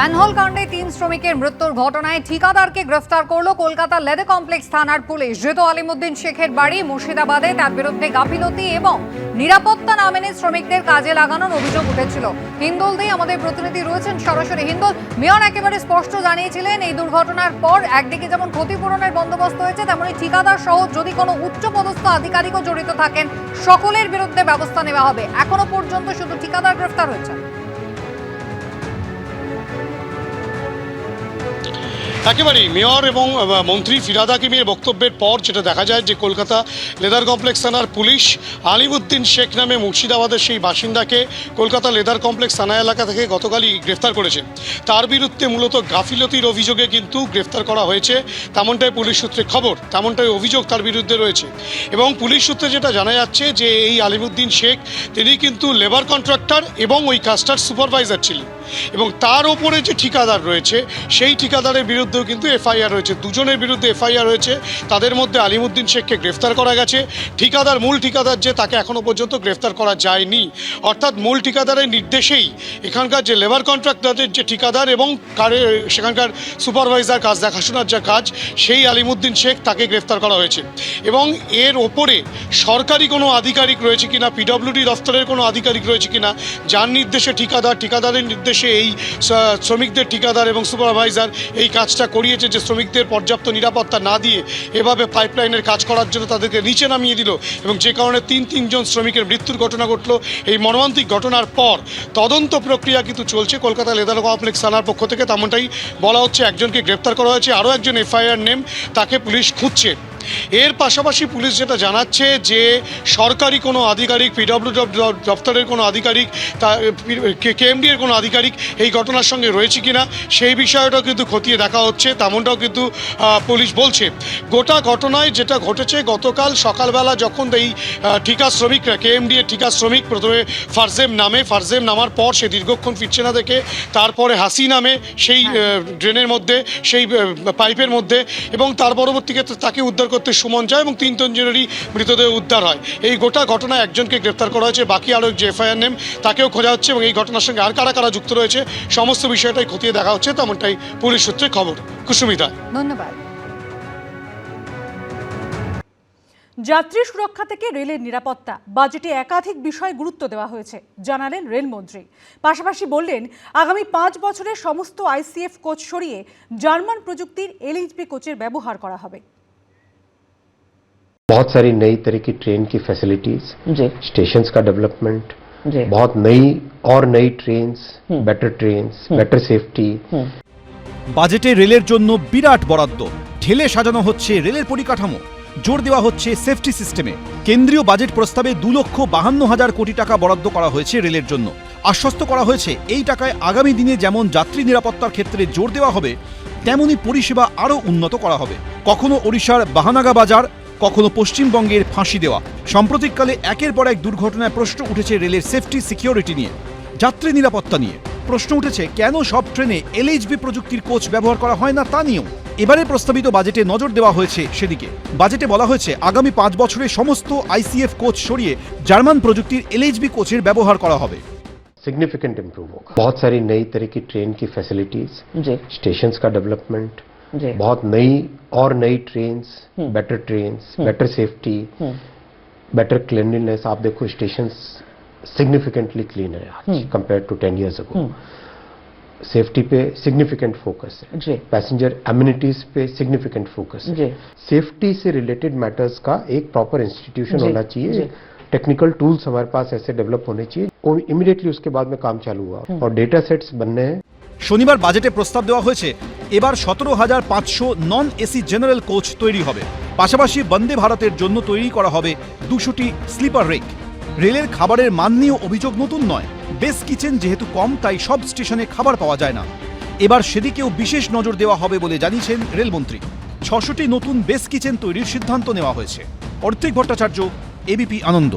Manhole কাণ্ডে তিন শ্রমিকের মৃত্যুর ঘটনায় ঠিকাদারকে গ্রেফতার করল কলকাতা লেদে কমপ্লেক্স থানার পুলিশ। ধৃত আলিমুদ্দিন শেখের বাড়ি মুর্শিদাবাদে, তার বিরুদ্ধে গাফিলতি এবং নিরাপত্তা না মেনে শ্রমিকদের কাজে লাগানোর অভিযোগ উঠেছিল। হিন্দোল দিয়ে আমাদের প্রতিনিধি রয়েছেন সরাসরি হিন্দোল। মেয়র একেবারে স্পষ্ট জানিয়েছিলেন, এই দুর্ঘটনার পর একদিকে যেমন ক্ষতিপূরণের বন্দোবস্ত হয়েছে, তেমনি ঠিকাদার সহ যদি কোনো উচ্চপদস্থ আধিকারিকও জড়িত থাকেন, সকলের বিরুদ্ধে ব্যবস্থা নেওয়া হবে। এখনও পর্যন্ত শুধু ঠিকাদার গ্রেফতার হয়েছে একেবারেই মেয়র এবং মন্ত্রী ফিরাদ হাকিমের বক্তব্যের পর যেটা দেখা যায় যে কলকাতা লেদার কমপ্লেক্স থানার পুলিশ আলিমুদ্দিন শেখ নামে মুর্শিদাবাদের সেই বাসিন্দাকে কলকাতা লেদার কমপ্লেক্স থানা এলাকা থেকে গতকালই গ্রেফতার করেছে। তার বিরুদ্ধে মূলত গাফিলতির অভিযোগে কিন্তু গ্রেফতার করা হয়েছে। তেমনটাই পুলিশ সূত্রে খবর, তেমনটাই অভিযোগ তার বিরুদ্ধে রয়েছে। এবং পুলিশ সূত্রে যেটা জানা যাচ্ছে যে এই আলিমুদ্দিন শেখ, তিনি কিন্তু লেবার কন্ট্রাক্টর এবং ওই কাস্টার সুপারভাইজার ছিলেন। এবং তার ওপরে যে ঠিকাদার রয়েছে, সেই ঠিকাদারের বিরুদ্ধেও কিন্তু এফআইআর রয়েছে। দুজনের বিরুদ্ধে এফআইআর রয়েছে। তাদের মধ্যে আলিমুদ্দিন শেখকে গ্রেফতার করা গেছে। ঠিকাদার, মূল ঠিকাদার যে, তাকে এখনও পর্যন্ত গ্রেফতার করা যায়নি। অর্থাৎ মূল ঠিকাদারের নির্দেশেই এখানকার যে লেবার কন্ট্রাক্টরের যে ঠিকাদার এবং কারে- সেখানকার সুপারভাইজার কাজ, দেখাশোনার যা কাজ, সেই আলিমুদ্দিন শেখ তাকে গ্রেফতার করা হয়েছে। এবং এর ওপরে সরকারি কোনো আধিকারিক রয়েছে কিনা পিডব্লিউডি দফতরের কোনো আধিকারিক রয়েছে কিনা, যার নির্দেশে ঠিকাদার, ঠিকাদারের নির্দেশে এই শ্রমিকদের ঠিকাদার এবং সুপারভাইজার এই কাজটা করিয়েছে যে শ্রমিকদের পর্যাপ্ত নিরাপত্তা না দিয়ে এভাবে পাইপলাইনের কাজ করার জন্য তাদেরকে নিচে নামিয়ে দিল এবং যে কারণে তিন, তিনজন শ্রমিকের মৃত্যুর ঘটনা ঘটলো। এই মর্মান্তিক ঘটনার পর তদন্ত প্রক্রিয়া কিন্তু চলছে। কলকাতা লেদার কমপ্লেক্স থানার পক্ষ থেকে তেমনটাই বলা হচ্ছে, একজনকে গ্রেপ্তার করা হয়েছে, আরও একজন এফআইআর নেম তাকে পুলিশ খুঁজছে। এর পাশাপাশি পুলিশ যেটা জানাচ্ছে যে সরকারি কোনো আধিকারিক পিডব্লিউ দপ্তরের কোনো আধিকারিক তা কেএমডি এর কোনো আধিকারিক এই ঘটনার সঙ্গে রয়েছে কিনা সেই বিষয়টাও কিন্তু খতিয়ে দেখা হচ্ছে তেমনটাও কিন্তু পুলিশ বলছে। গোটা ঘটনায় যেটা ঘটেছে গতকাল সকালবেলা যখন এই ঠিকা শ্রমিকরা কেএমডি এর ঠিকা শ্রমিক প্রথমে ফারজেম নামে ফারজেম নামার পর সে দীর্ঘক্ষণ ফিরছে না দেখে তারপরে হাসি নামে সেই ড্রেনের মধ্যে সেই পাইপের মধ্যে এবং তার পরবর্তী ক্ষেত্রে তাকে উদ্ধার করতে সুমন যায় এবং তিন তিনজনেরই মৃতদেহ উদ্ধার হয়। এই গোটা ঘটনায় একজনকে গ্রেপ্তার করা হয়েছে, বাকি আরও যে এফআইআর নেম তাকেও খোঁজা হচ্ছে এবং এই ঘটনার সঙ্গে আর কারা কারা যুক্ত রয়েছে, সমস্ত বিষয়টাই খতিয়ে দেখা হচ্ছে, তেমনটাই পুলিশ সূত্রে খবর। কুসুমিতা। ধন্যবাদ। যাত্রী সুরক্ষা থেকে রেলের নিরাপত্তা। বাজেটে একাধিক বিষয় গুরুত্ব দেওয়া হয়েছে, জানালেন রেলমন্ত্রী পাশাপাশি বললেন, আগামী পাঁচ বছরে সমস্ত আইসিএফ কোচ সরিয়ে জার্মান প্রযুক্তির এলএইচবি কোচের ব্যবহার করা হবে। बहुत सारी नई तरह की ट्रेन की फैसिलिटीज जी स्टेशंस का डेवलपमेंट जी बहुत नई और नई trains better trains better safety বাজেটে রেলের জন্য বিরাট বরাদ্দ ঢেলে সাজানো হচ্ছে রেলের পরিকাঠামো জোর দেওয়া হচ্ছে সেফটি সিস্টেমে কেন্দ্রীয় বাজেট প্রস্তাবে দু লক্ষ বাহান্ন হাজার কোটি টাকা বরাদ্দ করা হয়েছে রেলের জন্য আশ্বস্ত করা হয়েছে এই টাকায় আগামী দিনে যেমন যাত্রী নিরাপত্তার ক্ষেত্রে জোর দেওয়া হবে তেমনই পরিষেবা আরও উন্নত করা হবে কখনো ওড়িশার বাহানাগা বাজার কখনো পশ্চিমবঙ্গের ফাঁসি দেওয়া সাম্প্রতিককালে একের পর এক দুর্ঘটনায় প্রশ্ন উঠেছে রেলের সেফটি সিকিউরিটি নিয়ে যাত্রী নিরাপত্তা নিয়ে প্রশ্ন উঠেছে কেন সব ট্রেনে এলএইচবি প্রযুক্তির কোচ ব্যবহার করা হয় না তা নিয়েও এবারে প্রস্তাবিত বাজেটে নজর দেওয়া হয়েছে সেদিকে বাজেটে বলা হয়েছে আগামী পাঁচ বছরে সমস্ত আইসিএফ কোচ সরিয়ে জার্মান প্রযুক্তির এলএইচবি কোচের ব্যবহার করা হবে सिग्निफिकेंट इंप्रूव होगा बहुत सारी नई तरह की ट्रेन की फैसिलिटीज जी स्टेशंस का डेवलपमेंट जी बहुत नई और नई trains better trains better safety better cleanliness आप देखो स्टेशन सिग्निफिकेंटली क्लीन है आज compare to ten years ago safety पे सिग्निफिकेंट फोकस है। पैसेंजर एम्यूनिटीज पे सिग्निफिकेंट फोकस है। सेफ्टी से रिलेटेड मैटर्स का एक प्रॉपर इंस्टीट्यूशन होना चाहिए। टेक्निकल टूल्स हमारे पास ऐसे डेवलप होने चाहिए। और इमीडिएटली उसके बाद में काम चालू हुआ। और डेटा सेट्स बनने हैं। শনিবার বাজেটে প্রস্তাব দেওয়া হয়েছে, এবার সতেরো হাজার পাঁচশো নন এসি জেনারেল কোচ তৈরি হবে। পাশাপাশি বন্দে ভারতের জন্য তৈরি করা হবে দুশোটি স্লিপার রেক। রেলের খাবারের মান নিয়েও অভিযোগ নতুন নয়। বেস কিচেন যেহেতু কম, তাই সব স্টেশনে খাবার পাওয়া যায় না। এবার সেদিকেও বিশেষ নজর দেওয়া হবে বলে জানিয়েছেন রেলমন্ত্রী। ছশোটি নতুন বেস কিচেন তৈরির সিদ্ধান্ত নেওয়া হয়েছে। অর্থিক ভট্টাচার্য, এবিপি আনন্দ।